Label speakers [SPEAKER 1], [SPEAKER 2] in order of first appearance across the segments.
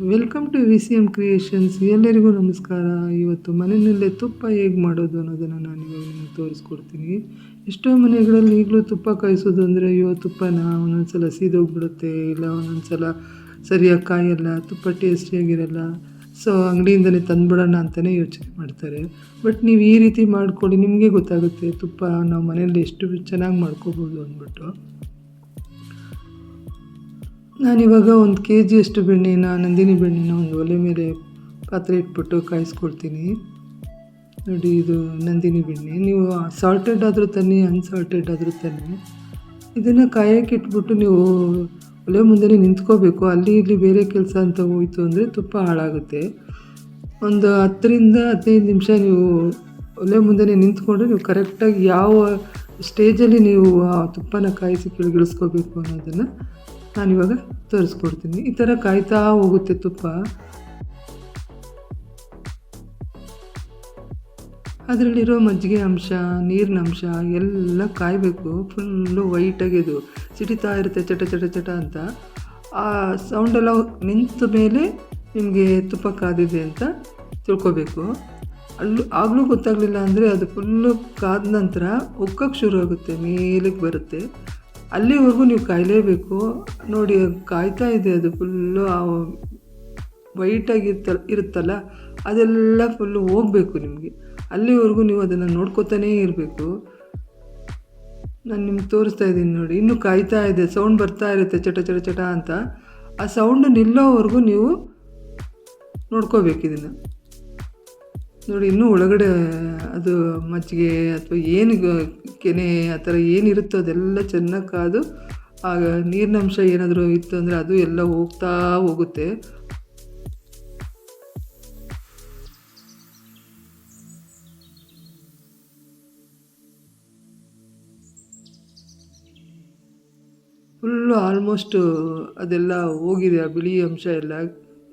[SPEAKER 1] Welcome to V C M creations ಎಲ್ಲರಿಗೂ ನಮಸ್ಕಾರ. ಇವತ್ತು ಮನೆಯಲ್ಲೇ ತುಪ್ಪ ಹೇಗೆ ಮಾಡೋದು ಅನ್ನೋದನ್ನು ನಾನು ಇವಾಗ ನಿಮಗೆ ತೋರಿಸ್ಕೊಡ್ತೀನಿ. ಎಷ್ಟೋ ಮನೆಗಳಲ್ಲಿ ಈಗಲೂ ತುಪ್ಪ ಕಾಯಿಸೋದು ಅಂದರೆ ಅಯ್ಯೋ, ತುಪ್ಪನ ಒಂದೊಂದು ಸಲ ಸೀದೋಗ್ಬಿಡುತ್ತೆ, ಇಲ್ಲ ಒಂದೊಂದು ಸಲ ಸರಿಯಾಗಿ ಕಾಯಲ್ಲ, ತುಪ್ಪ ಟೇಸ್ಟಿಯಾಗಿರಲ್ಲ ಸೊ ಅಂಗಡಿಯಿಂದಲೇ ತಂದುಬಿಡೋಣ ಅಂತಲೇ ಯೋಚನೆ ಮಾಡ್ತಾರೆ. ಬಟ್ ನೀವು ಈ ರೀತಿ ಮಾಡ್ಕೊಳ್ಳಿ, ನಿಮಗೆ ಗೊತ್ತಾಗುತ್ತೆ ತುಪ್ಪ ನಾವು ಮನೆಯಲ್ಲಿ ಎಷ್ಟು ಚೆನ್ನಾಗಿ ಮಾಡ್ಕೋಬೋದು ಅಂದ್ಬಿಟ್ಟು. ನಾನಿವಾಗ ಒಂದು ಕೆ ಜಿಯಷ್ಟು ಬೆಣ್ಣೆನ, ನಂದಿನಿ ಬೆಣ್ಣೆನ ಒಂದು ಒಲೆ ಮೇಲೆ ಪಾತ್ರೆ ಇಟ್ಬಿಟ್ಟು ಕಾಯಿಸ್ಕೊಳ್ತೀನಿ ನೋಡಿ, ಇದು ನಂದಿನಿ ಬೆಣ್ಣೆ. ನೀವು ಸಾಲ್ಟೆಡ್ ಆದರೂ ತನ್ನಿ ಅನ್ಸಾಲ್ಟೆಡ್ ಆದರೂ ತನ್ನಿ. ಇದನ್ನು ಕಾಯಕ್ಕೆ ಇಟ್ಬಿಟ್ಟು ನೀವು ಒಲೆ ಮುಂದೆ ನಿಂತ್ಕೋಬೇಕು. ಅಲ್ಲಿ ಇಲ್ಲಿ ಬೇರೆ ಕೆಲಸ ಅಂತ ಹೋಯಿತು ಅಂದರೆ ತುಪ್ಪ ಹಾಳಾಗುತ್ತೆ. ಒಂದು ಹತ್ತರಿಂದ ಹದಿನೈದು ನಿಮಿಷ ನೀವು ಒಲೆ ಮುಂದೆ ನಿಂತ್ಕೊಂಡ್ರೆ ನೀವು ಕರೆಕ್ಟಾಗಿ ಯಾವ ಸ್ಟೇಜಲ್ಲಿ ನೀವು ಆ ತುಪ್ಪನ ಕಾಯಿಸಿ ಕೆಳಗಿಳಿಸ್ಕೋಬೇಕು ಅನ್ನೋದನ್ನು ನಾನಿವಾಗ ತೋರಿಸ್ಕೊಡ್ತೀನಿ. ಈ ಥರ ಕಾಯ್ತಾ ಹೋಗುತ್ತೆ ತುಪ್ಪ. ಅದರಲ್ಲಿರೋ ಮಜ್ಜಿಗೆ ಅಂಶ, ನೀರಿನ ಅಂಶ ಎಲ್ಲ ಕಾಯಬೇಕು. ಫುಲ್ಲು ವೈಟಾಗಿ ಅದು ಸಿಡಿತಾ ಇರುತ್ತೆ ಚಟ ಚಟ ಚಟ ಅಂತ. ಆ ಸೌಂಡೆಲ್ಲ ನಿಂತ ಮೇಲೆ ನಿಮಗೆ ತುಪ್ಪ ಕಾದಿದೆ ಅಂತ ತಿಳ್ಕೊಬೇಕು. ಅಲ್ಲೂ ಆಗಲೂ ಗೊತ್ತಾಗಲಿಲ್ಲ ಅಂದರೆ ಅದು ಫುಲ್ಲು ಕಾದ ನಂತರ ಉಕ್ಕಕ್ಕೆ ಶುರು ಆಗುತ್ತೆ, ಮೇಲಕ್ಕೆ ಬರುತ್ತೆ. ಅಲ್ಲಿವರೆಗೂ ನೀವು ಕಾಯಲೇಬೇಕು. ನೋಡಿ, ಕಾಯ್ತಾ ಇದೆ ಅದು ಫುಲ್ಲು ವೈಟಾಗಿರ್ತ ವೈಟಾಗಿ ಇರ್ತ, ಇರುತ್ತಲ್ಲ, ಅದೆಲ್ಲ ಫುಲ್ಲು ಹೋಗಬೇಕು ನಿಮಗೆ. ಅಲ್ಲಿವರೆಗೂ ನೀವು ಅದನ್ನು ನೋಡ್ಕೋತಾನೇ ಇರಬೇಕು. ನಾನು ನಿಮ್ಗೆ ತೋರಿಸ್ತಾ ಇದ್ದೀನಿ ನೋಡಿ, ಇನ್ನೂ ಕಾಯ್ತಾ ಇದೆ ಸೌಂಡ್ ಬರ್ತಾ ಇರುತ್ತೆ, ಚಟ ಚಟ ಚಟ ಅಂತ. ಆ ಸೌಂಡ್ ನಿಲ್ಲೋವರೆಗೂ ನೀವು ನೋಡ್ಕೋಬೇಕು ಇದನ್ನು. ನೋಡಿ, ಇನ್ನೂ ಒಳಗಡೆ ಅದು ಮಜ್ಜಿಗೆ ಅಥವಾ ಏನು ಕೆನೆ ಆ ಥರ ಏನಿರುತ್ತೋ ಅದೆಲ್ಲ ಚೆನ್ನಾಗಿ ಕಾದು, ಆಗ ನೀರಿನ ಅಂಶ ಏನಾದರೂ ಇತ್ತು ಅಂದರೆ ಅದು ಎಲ್ಲ ಹೋಗ್ತಾ ಹೋಗುತ್ತೆ. ಫುಲ್ಲು ಆಲ್ಮೋಸ್ಟು ಅದೆಲ್ಲ ಹೋಗಿದೆ, ಆ ಬಿಳಿ ಅಂಶ ಎಲ್ಲ.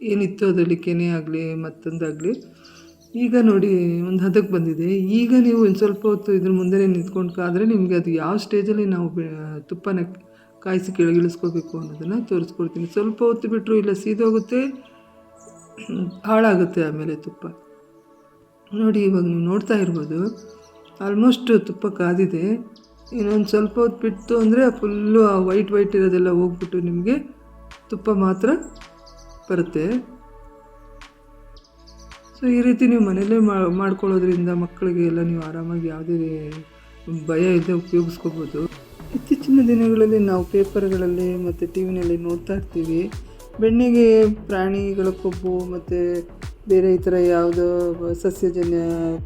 [SPEAKER 1] ಏನಿತ್ತು ಅದರಲ್ಲಿ ಕೆನೆ ಆಗಲಿ ಮತ್ತೊಂದಾಗಲಿ. ಈಗ ನೋಡಿ ಒಂದು ಹದಕ್ಕೆ ಬಂದಿದೆ. ಈಗ ನೀವು ಒಂದು ಸ್ವಲ್ಪ ಹೊತ್ತು ಇದ್ರ ಮುಂದೆ ನಿಂತ್ಕೊಂಡು ಕಾದರೆ ನಿಮಗೆ ಅದು ಯಾವ ಸ್ಟೇಜಲ್ಲಿ ನಾವು ತುಪ್ಪನ ಕಾಯಿಸಿ ಕೆಳಗಿಳಿಸ್ಕೋಬೇಕು ಅನ್ನೋದನ್ನು ತೋರಿಸ್ಕೊಡ್ತೀನಿ. ಸ್ವಲ್ಪ ಹೊತ್ತು ಬಿಟ್ಟರು ಇಲ್ಲ ಸೀದೋಗುತ್ತೆ ಹಾಳಾಗುತ್ತೆ ಆಮೇಲೆ ತುಪ್ಪ. ನೋಡಿ ಇವಾಗ ನೀವು ನೋಡ್ತಾ ಇರ್ಬೋದು, ಆಲ್ಮೋಸ್ಟ್ ತುಪ್ಪ ಕಾದಿದೆ. ಇನ್ನೊಂದು ಸ್ವಲ್ಪ ಹೊತ್ತು ಬಿಟ್ಟು ಅಂದರೆ ಫುಲ್ಲು ವೈಟ್ ವೈಟ್ ಇರೋದೆಲ್ಲ ಹೋಗ್ಬಿಟ್ಟು ನಿಮಗೆ ತುಪ್ಪ ಮಾತ್ರ ಬರುತ್ತೆ. ಸೊ ಈ ರೀತಿ ನೀವು ಮನೆಯಲ್ಲೇ ಮಾ- ಮಾಡ್ಕೊಳ್ಳೋದ್ರಿಂದ ಮಕ್ಕಳಿಗೆ ಎಲ್ಲ ನೀವು ಆರಾಮಾಗಿ ಯಾವುದೇ ಭಯ ಇದೆ ಉಪಯೋಗಿಸ್ಕೋಬೋದು. ಇತ್ತೀಚಿನ ದಿನಗಳಲ್ಲಿ ನಾವು ಪೇಪರ್ಗಳಲ್ಲಿ ಮತ್ತು ಟಿ ವಿನಲ್ಲಿ ನೋಡ್ತಾ ಇರ್ತೀವಿ. ಬೆಣ್ಣೆಗೆ ಪ್ರಾಣಿಗಳ ಕೊಬ್ಬು ಮತ್ತು ಬೇರೆ ಈ ಥರ ಯಾವುದೋ ಸಸ್ಯಜನ್ಯ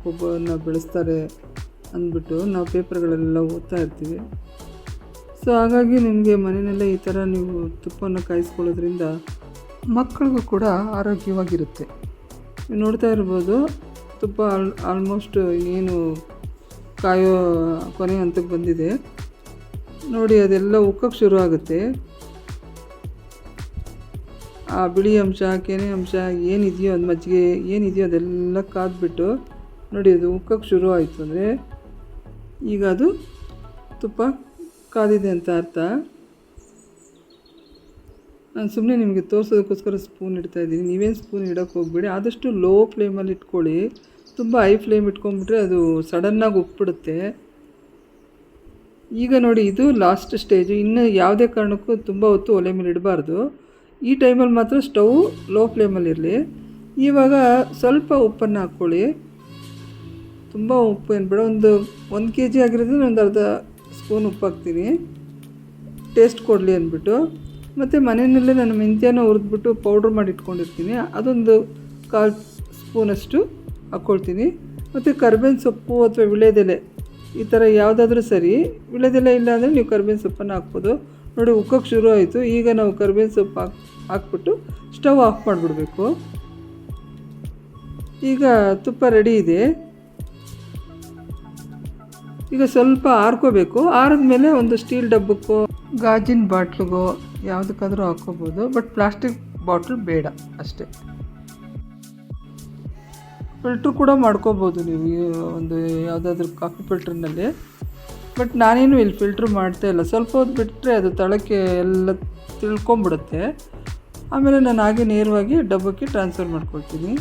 [SPEAKER 1] ಕೊಬ್ಬನ್ನು ಬೆಳೆಸ್ತಾರೆ ಅಂದ್ಬಿಟ್ಟು ನಾವು ಪೇಪರ್ಗಳೆಲ್ಲ ಓದ್ತಾ ಇರ್ತೀವಿ. ಸೊ ಹಾಗಾಗಿ ನಿಮಗೆ ಮನೆಯಲ್ಲೇ ಈ ಥರ ನೀವು ತುಪ್ಪವನ್ನು ಕಾಯಿಸ್ಕೊಳ್ಳೋದ್ರಿಂದ ಮಕ್ಕಳಿಗೂ ಕೂಡ ಆರೋಗ್ಯವಾಗಿರುತ್ತೆ. ನೋಡ್ತಾ ಇರ್ಬೋದು. ತುಪ್ಪ ಆಲ್ ಆಲ್ಮೋಸ್ಟ್ ಏನು ಕಾಯೋ ಕೊನೆ ಹಂತಕ್ಕೆ ಬಂದಿದೆ. ನೋಡಿ, ಅದೆಲ್ಲ ಉಕ್ಕಕ್ಕೆ ಶುರು ಆಗುತ್ತೆ. ಆ ಬಿಳಿ ಅಂಶ, ಕೆನೆ ಅಂಶ ಏನಿದೆಯೋ ಅದು ಮಜ್ಜಿಗೆ ಏನಿದೆಯೋ ಅದೆಲ್ಲ ಕಾದ್ಬಿಟ್ಟು ನೋಡಿ, ಅದು ಉಕ್ಕಕ್ಕೆ ಶುರು ಆಯಿತು ಅಂದರೆ ಈಗ ಅದು ತುಪ್ಪ ಕಾದಿದೆ ಅಂತ ಅರ್ಥ. ನಾನು ಸುಮ್ಮನೆ ನಿಮಗೆ ತೋರಿಸೋದಕ್ಕೋಸ್ಕರ ಸ್ಪೂನ್ ಇಡ್ತಾ ಇದ್ದೀನಿ. ನೀವೇನು ಸ್ಪೂನ್ ಇಡೋಕ್ಕೆ ಹೋಗ್ಬೇಡಿ. ಆದಷ್ಟು ಲೋ ಫ್ಲೇಮಲ್ಲಿ ಇಟ್ಕೊಳ್ಳಿ. ತುಂಬ ಹೈ ಫ್ಲೇಮ್ ಇಟ್ಕೊಂಡ್ಬಿಟ್ರೆ ಅದು ಸಡನ್ನಾಗಿ ಉಪ್ಪಿಡುತ್ತೆ. ಈಗ ನೋಡಿ, ಇದು ಲಾಸ್ಟ್ ಸ್ಟೇಜು ಇನ್ನು ಯಾವುದೇ ಕಾರಣಕ್ಕೂ ತುಂಬ ಹೊತ್ತು ಒಲೆ ಮೇಲೆ ಇಡಬಾರ್ದು. ಈ ಟೈಮಲ್ಲಿ ಮಾತ್ರ ಸ್ಟವ್ ಲೋ ಫ್ಲೇಮಲ್ಲಿರಲಿ ಇವಾಗ ಸ್ವಲ್ಪ ಉಪ್ಪನ್ನು ಹಾಕ್ಕೊಳ್ಳಿ. ತುಂಬ ಉಪ್ಪು ಏನು ಬೇಡ, ಒಂದು ಒಂದು ಕೆ ಜಿ ಆಗಿರೋದ್ರೆ ಒಂದು ಅರ್ಧ ಸ್ಪೂನ್ ಉಪ್ಪು ಹಾಕ್ತೀನಿ. ಟೇಸ್ಟ್ ಕೊಡಲಿ ಅಂದ್ಬಿಟ್ಟು. ಮತ್ತು ಮನೆಯಲ್ಲೇ ನಾನು ಮೆಂತ್ಯನ ಹುರಿದ್ಬಿಟ್ಟು ಪೌಡ್ರ್ ಮಾಡಿ ಇಟ್ಕೊಂಡಿರ್ತೀನಿ ಅದೊಂದು ಕಾಲು ಸ್ಪೂನಷ್ಟು ಹಾಕ್ಕೊಳ್ತೀನಿ ಮತ್ತು ಕರ್ಬೇವಿನ ಸೊಪ್ಪು ಅಥವಾ ವಿಳೆದೆಲೆ, ಈ ಥರ ಯಾವುದಾದ್ರೂ ಸರಿ, ವಿಳೆದೆಲೆ ಇಲ್ಲ ಅಂದರೆ ನೀವು ಕರ್ಬೇವಿನ ಸೊಪ್ಪನ್ನು ಹಾಕ್ಬೋದು. ನೋಡಿ, ಉಕ್ಕೋಕ್ಕೆ ಶುರು ಆಯಿತು. ಈಗ ನಾವು ಕರ್ಬೇವಿನ ಸೊಪ್ಪು ಹಾಕಿ, ಹಾಕ್ಬಿಟ್ಟು ಸ್ಟವ್ ಆಫ್ ಮಾಡಿಬಿಡ್ಬೇಕು. ಈಗ ತುಪ್ಪ ರೆಡಿ ಇದೆ. ಈಗ ಸ್ವಲ್ಪ ಆರ್ಕೋಬೇಕು. ಆರಿದ್ಮೇಲೆ ಒಂದು ಸ್ಟೀಲ್ ಡಬ್ಬಕ್ಕೋ ಗಾಜಿನ ಬಾಟ್ಲಿಗೋ ಯಾವುದಕ್ಕಾದರೂ ಹಾಕ್ಕೋಬೋದು, ಬಟ್ ಪ್ಲಾಸ್ಟಿಕ್ ಬಾಟ್ಲ್ ಬೇಡ ಅಷ್ಟೇ. ಫಿಲ್ಟ್ರ್ ಕೂಡ ಮಾಡ್ಕೋಬೋದು ನೀವು ಒಂದು ಯಾವುದಾದ್ರೂ ಕಾಫಿ ಫಿಲ್ಟ್ರ್ನಲ್ಲಿ. ಬಟ್ ನಾನೇನು ಇಲ್ಲಿ ಫಿಲ್ಟ್ರ್ ಮಾಡ್ತಾ ಇಲ್ಲ. ಸ್ವಲ್ಪ ಹೊತ್ತು ಬಿಟ್ಟರೆ ಅದು ತಳಕ್ಕೆ ಎಲ್ಲ ತಿಳ್ಕೊಂಬಿಡುತ್ತೆ. ಆಮೇಲೆ ನಾನು ಹಾಗೆ ನೇರವಾಗಿ ಡಬ್ಬಕ್ಕೆ ಟ್ರಾನ್ಸ್ಫರ್ ಮಾಡ್ಕೊಳ್ತೀನಿ.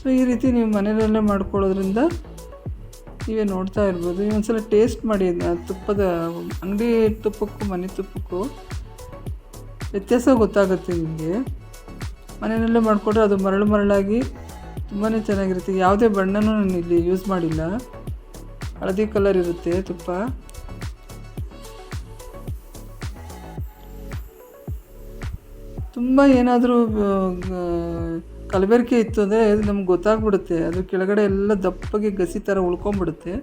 [SPEAKER 1] ಸೊ ಈ ರೀತಿ ನೀವು ಮನೆಯಲ್ಲೇ ಮಾಡ್ಕೊಳ್ಳೋದ್ರಿಂದ ನೀವೇ ನೋಡ್ತಾ ಇರ್ಬೋದು. ನೀವು ಒಂದ್ಸಲ ಟೇಸ್ಟ್ ಮಾಡಿ ತುಪ್ಪದ ಅಂಗಡಿ ತುಪ್ಪಕ್ಕೂ, ಮನೆ ತುಪ್ಪಕ್ಕೂ ವ್ಯತ್ಯಾಸ ಗೊತ್ತಾಗುತ್ತೆ ನಿಮಗೆ. ಮನೆಯಲ್ಲೇ ಮಾಡಿಕೊಟ್ರೆ ಅದು ಮರಳು ಮರಳಾಗಿ ತುಂಬಾ ಚೆನ್ನಾಗಿರುತ್ತೆ. ಯಾವುದೇ ಬಣ್ಣನೂ ನಾನು ಇಲ್ಲಿ ಯೂಸ್ ಮಾಡಿಲ್ಲ. ಹಳದಿ ಕಲರ್ ಇರುತ್ತೆ ತುಪ್ಪ. ತುಂಬ ಏನಾದರೂ ಕಲಬೆರಕೆ ಇತ್ತು ಅಂದರೆ ನಮ್ಗೆ ಗೊತ್ತಾಗ್ಬಿಡುತ್ತೆ. ಅದು ಕೆಳಗಡೆ ಎಲ್ಲ ದಪ್ಪಗೆ ಗಸಿ ಥರ ಉಳ್ಕೊಂಬಿಡುತ್ತೆ.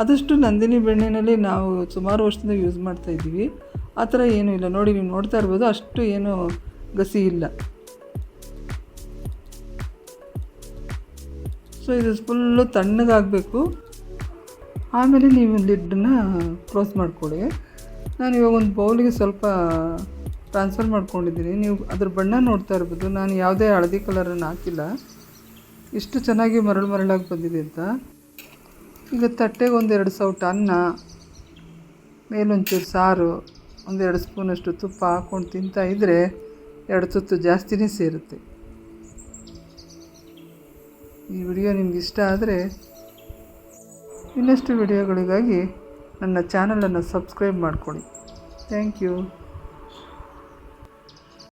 [SPEAKER 1] ಆದಷ್ಟು ನಂದಿನಿ ಬೆಣ್ಣೆನಲ್ಲಿ ನಾವು ಸುಮಾರು ವರ್ಷದಿಂದ ಯೂಸ್ ಮಾಡ್ತಾ ಇದ್ದೀವಿ. ಆ ಥರ ಏನೂ ಇಲ್ಲ. ನೋಡಿ, ನೀವು ನೋಡ್ತಾ ಇರ್ಬೋದು, ಅಷ್ಟು ಏನು ಗಸಿ ಇಲ್ಲ. ಸೊ ಇದು ಫುಲ್ಲು ತಣ್ಣಗಾಗಬೇಕು. ಆಮೇಲೆ ನೀವು ಲಿಡ್ಡನ್ನ ಕ್ಲೋಸ್ ಮಾಡಿಕೊಡಿ ನಾನು ಇವಾಗ ಒಂದು ಬೌಲಿಗೆ ಸ್ವಲ್ಪ ಟ್ರಾನ್ಸ್ಫರ್ ಮಾಡ್ಕೊಂಡಿದ್ದೀನಿ ನೀವು ಅದ್ರ ಬಣ್ಣ ನೋಡ್ತಾ ಇರ್ಬೋದು. ನಾನು ಯಾವುದೇ ಹಳದಿ ಕಲರನ್ನು ಹಾಕಿಲ್ಲ. ಇಷ್ಟು ಚೆನ್ನಾಗಿ ಮರಳು ಮರಳಾಗಿ ಬಂದಿದೆ ಅಂತ. ಈಗ ತಟ್ಟೆಗೆ ಒಂದೆರಡು ಸೌಟ್ ಅನ್ನ, ಮೇಲೊಂಚೂರು ಸಾರು, ಒಂದೆರಡು ಸ್ಪೂನಷ್ಟು ತುಪ್ಪ ಹಾಕ್ಕೊಂಡು ತಿಂತಾ ಇದ್ದರೆ ಎರಡು ತುತ್ತು ಜಾಸ್ತಿನೇ ಸೇರುತ್ತೆ. ಈ ವಿಡಿಯೋ ನಿಮ್ಗೆ ಇಷ್ಟ ಆದರೆ ಇನ್ನಷ್ಟು ವಿಡಿಯೋಗಳಿಗಾಗಿ ನನ್ನ ಚಾನಲನ್ನು ಸಬ್ಸ್ಕ್ರೈಬ್ ಮಾಡ್ಕೊಳ್ಳಿ. Thank you